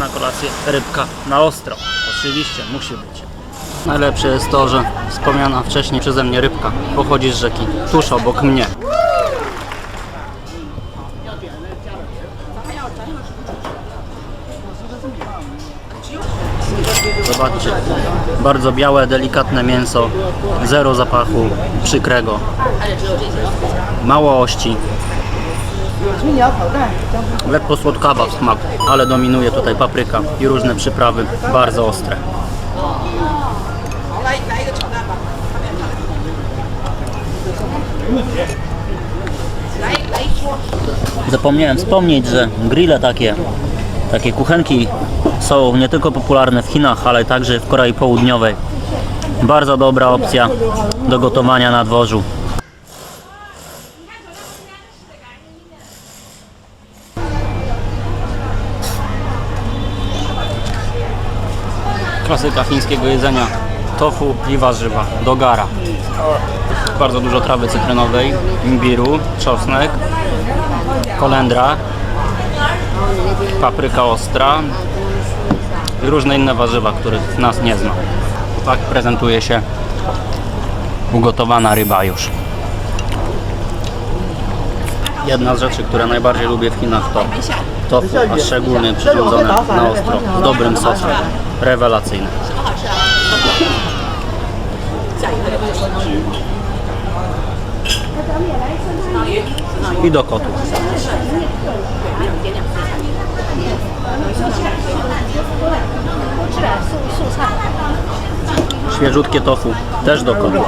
na kolację rybka na ostro. Oczywiście, musi być. Najlepsze jest to, że wspomniana wcześniej przeze mnie rybka pochodzi z rzeki tuż obok mnie. Zobaczcie, bardzo białe, delikatne mięso, zero zapachu przykrego, mało ości, lekko słodkawa w smaku, ale dominuje tutaj papryka i różne przyprawy, bardzo ostre. Zapomniałem wspomnieć, że grille takie, takie kuchenki są nie tylko popularne w Chinach, ale także w Korei Południowej. Bardzo dobra opcja do gotowania na dworzu. Klasyka chińskiego jedzenia. Tofu i warzywa. Dogara. Bardzo dużo trawy cytrynowej, imbiru, czosnek, kolendra, papryka ostra i różne inne warzywa, których nas nie zna. Tak prezentuje się ugotowana ryba już. Jedna z rzeczy, które najbardziej lubię w Chinach to tofu, a szczególnie przyrządzone na ostro, z dobrym sosem. Rewelacyjne. I do kotu. Świeżutkie tofu też do kotu.